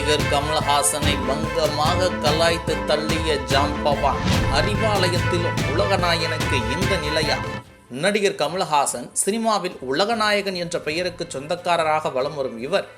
நடிகர் கமல்ஹாசனை பங்கமாக கலாய்த்து தள்ளிய ஜாம்பவான் அறிவாலயத்தில் உலகநாயனுக்கு இந்த நிலையா? நடிகர் கமல்ஹாசன் சினிமாவில் உலகநாயகன் என்ற பெயருக்கு சொந்தக்காரராக வலம் வரும் இவர்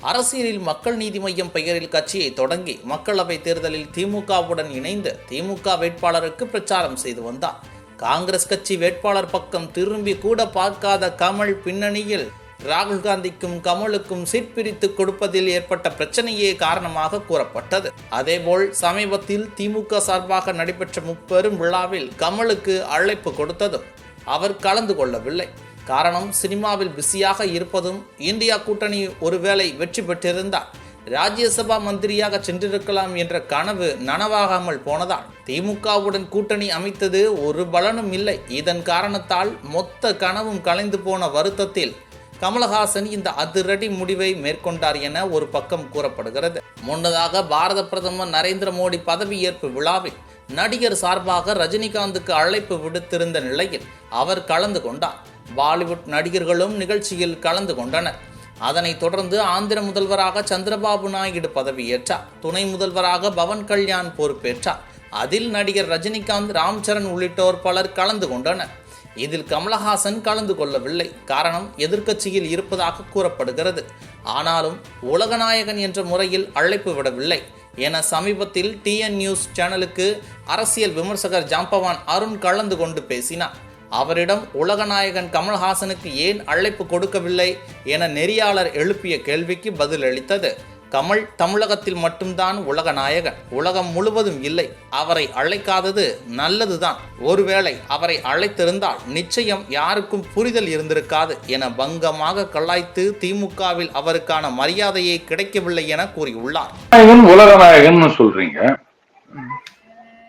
அரசியலில் மக்கள் நீதி மய்யம் பெயரில் கட்சியை தொடங்கி மக்களவை தேர்தலில் திமுகவுடன் இணைந்து திமுக வேட்பாளருக்கு பிரச்சாரம் செய்து வந்தார். காங்கிரஸ் கட்சி வேட்பாளர் பக்கம் திரும்பி கூட பார்க்காத கமல் பின்னணியில் ராகுல் காந்திக்கும் கமலுக்கும் சீட் பிரித்து கொடுப்பதில் ஏற்பட்ட பிரச்சனையே காரணமாக கூறப்பட்டது. அதேபோல் சமீபத்தில் திமுக சார்பாக நடைபெற்ற முப்பெரும் விழாவில் கமலுக்கு அழைப்பு கொடுத்ததும் அவர் கலந்து கொள்ளவில்லை. காரணம் சினிமாவில் பிஸியாக இருப்பதும் இந்தியா கூட்டணி ஒருவேளை வெற்றி பெற்றிருந்தால் ராஜ்யசபா மந்திரியாக சென்றிருக்கலாம் என்ற கனவு நனவாகாமல் போனதால் திமுகவுடன் கூட்டணி அமைத்தது ஒரு பலனும் இல்லை. இதன் காரணத்தால் மொத்த கனவும் கலைந்து போன வருத்தத்தில் கமலஹாசன் இந்த அதிரடி முடிவை மேற்கொண்டார் என ஒரு பக்கம் கூறப்படுகிறது. முன்னதாக பாரத பிரதமர் நரேந்திர மோடி பதவியேற்பு விழாவில் நடிகர் சார்பாக ரஜினிகாந்துக்கு அழைப்பு விடுத்திருந்த நிலையில் அவர் கலந்து கொண்டார். பாலிவுட் நடிகர்களும் நிகழ்ச்சியில் கலந்து கொண்டனர். அதனைத் தொடர்ந்து ஆந்திர முதல்வராக சந்திரபாபு நாயுடு பதவியேற்றார். துணை முதல்வராக பவன் கல்யாண் பொறுப்பேற்றார். அதில் நடிகர் ரஜினிகாந்த் ராம்சரண் உள்ளிட்டோர் பலர் கலந்து கொண்டனர். இதில் கமலஹாசன் கலந்து கொள்ளவில்லை. காரணம் எதிர்க்கட்சியில் இருப்பதாக கூறப்படுகிறது. ஆனாலும் உலகநாயகன் என்ற முறையில் அழைப்பு விடவில்லை. என சமீபத்தில் டிஎன் நியூஸ் சேனலுக்கு அரசியல் விமர்சகர் ஜாம்பவான் அருண் கலந்து கொண்டு பேசினார். அவரிடம் உலகநாயகன் கமல்ஹாசனுக்கு ஏன் அழைப்பு கொடுக்கவில்லை? என நெறியாளர் எழுப்பிய கேள்விக்கு பதிலளித்தது. கமல் தமிழகத்தில் மட்டும்தான் உலகநாயகன். உலகம் முழுவதும் இல்லை. அவரை அழைக்காதது நல்லதுதான். ஒருவேளை அவரை அழைத்திருந்தால் நிச்சயம் யாருக்கும் புரிதல் இருந்திருக்காது என பங்கமாக கலாய்த்து திமுகவில் அவருக்கான மரியாதையை கிடைக்கவில்லை என கூறியுள்ளார். நாயகன் உலகநாயகன் சொல்றீங்க.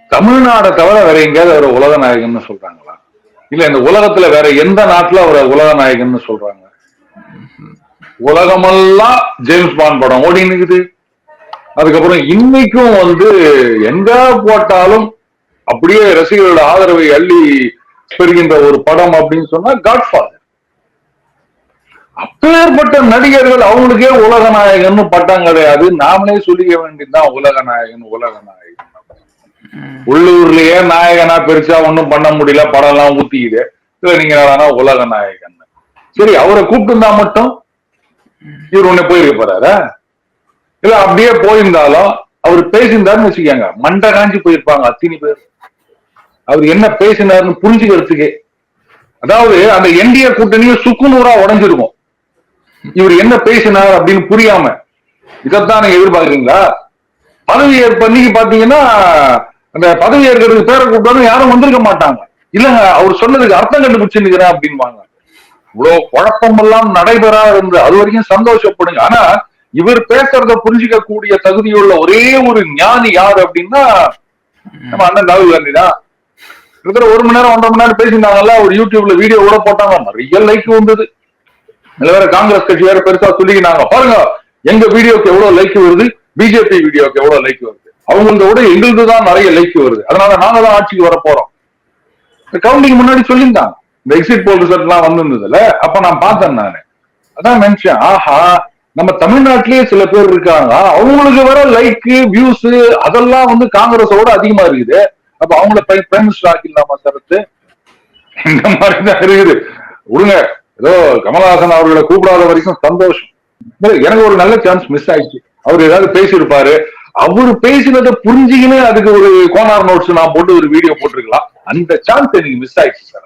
தமிழ்நாடை தவிர வேற எங்கேயாவது அவரை உலகநாயகன் சொல்றாங்களா? இல்ல இந்த உலகத்துல வேற எந்த நாட்டுல அவரை உலகநாயகன் சொல்றாங்க? உலகமெல்லாம் ஜேம்ஸ் பாண்ட் படம் ஓடி நிக்குது. அதுக்கப்புறம் இன்னைக்கும் வந்து எங்க போட்டாலும் அப்படியே ரசிகர்களோட ஆதரவை அள்ளி பெறுகின்ற ஒரு படம் அப்படின்னு சொன்னா காட்ஃபாதர் அப்பேற்பட்ட நடிகர்கள் அவங்களுக்கே உலகநாயகன் பட்டம் கிடையாது. நாமளே சொல்லிக்க வேண்டியதுதான் உலகநாயகன் உலகநாயகன் உள்ளூர்லயே நாயகனா பெருசா ஒண்ணும் பண்ண முடியல படம் எல்லாம் ஊத்திக்குது. இல்ல நீங்க உலக நாயகன். சரி அவரை கூப்பிட்டு இருந்தா மட்டும் இவர் உன்னை போயிருக்க போறாரா? இல்ல அப்படியே போயிருந்தாலும் அவர் பேசியிருந்தாருன்னு வச்சுக்கோங்க. மண்டை காஞ்சி போயிருப்பாங்க அத்தினி பேர் அவர் என்ன பேசினாருன்னு புரிஞ்சுக்கிறதுக்கே. அதாவது அந்த என்டிஏ கூட்டணியும் சுக்குநூறா உடஞ்சிருக்கும். இவர் என்ன பேசினார் அப்படின்னு புரியாம. இதைத்தான் நீங்க எதிர்பார்க்குறீங்களா? பதவி ஏற்பன்னைக்கு பாத்தீங்கன்னா அந்த பதவி ஏற்கிறதுக்கு பேரை கூப்பிட்டாலும் யாரும் வந்திருக்க மாட்டாங்க. இல்லங்க அவர் சொன்னதுக்கு அர்த்தம் கண்டுபிடிச்சிருக்கிறேன் அப்படின்பாங்க. இவ்வளவு குழப்பம் எல்லாம் நடைபெறா இருந்து அது வரைக்கும் சந்தோஷப்படுங்க. ஆனா இவர் பேசுறத புரிஞ்சுக்க கூடிய தகுதியுள்ள ஒரே ஒரு ஞானி யார் அப்படின்னா நம்ம அண்ணன் ராகுல் காந்தி தான் இருக்கிற ஒரு மணி நேரம் ஒன்றரை மணி நேரம் பேசியிருந்தாங்கல்ல ஒரு யூடியூப்ல வீடியோ கூட போட்டாங்க. நிறைய லைக் வந்தது. இதுல வேற காங்கிரஸ் கட்சி வேற பெருசா சொல்லிக்கினாங்க பாருங்க எங்க வீடியோக்கு எவ்வளவு லைக் வருது? பிஜேபி வீடியோக்கு எவ்வளவு லைக் வருது? அவங்களத விட எங்களுது தான் நிறைய லைக் வருது. அதனால நாங்க தான் ஆட்சிக்கு வர போறோம் கவுண்டிங் முன்னாடி சொல்லியிருந்தாங்க. இந்த எக்ஸிட் போல் ரிசல்ட் எல்லாம் வந்திருந்ததுல அப்ப நான் பார்த்தேன் நானு. அதான் நினைச்சேன் ஆஹா நம்ம தமிழ்நாட்டிலேயே சில பேர் இருக்காங்க. அவங்களுக்கு வர லைக் வியூஸ் அதெல்லாம் வந்து காங்கிரஸோட அதிகமா இருக்குது. அப்ப அவங்கள பிரைம் மினிஸ்டர் ஆக்கிடலாமா சரத்து இந்த மாதிரி தான் இருக்குது. விடுங்க ஏதோ கமலஹாசன் அவர்களை கூப்பிடாத வரைக்கும் சந்தோஷம். எனக்கு ஒரு நல்ல சான்ஸ் மிஸ் ஆயிடுச்சு. அவர் ஏதாவது பேசியிருப்பாரு. அவரு பேசினதை புரிஞ்சுக்கினு அதுக்கு ஒரு கோனார் நோட்ஸ் நான் போட்டு ஒரு வீடியோ போட்டிருக்கலாம். அந்த சான்ஸ் எனக்கு மிஸ் ஆயிடுச்சு சார்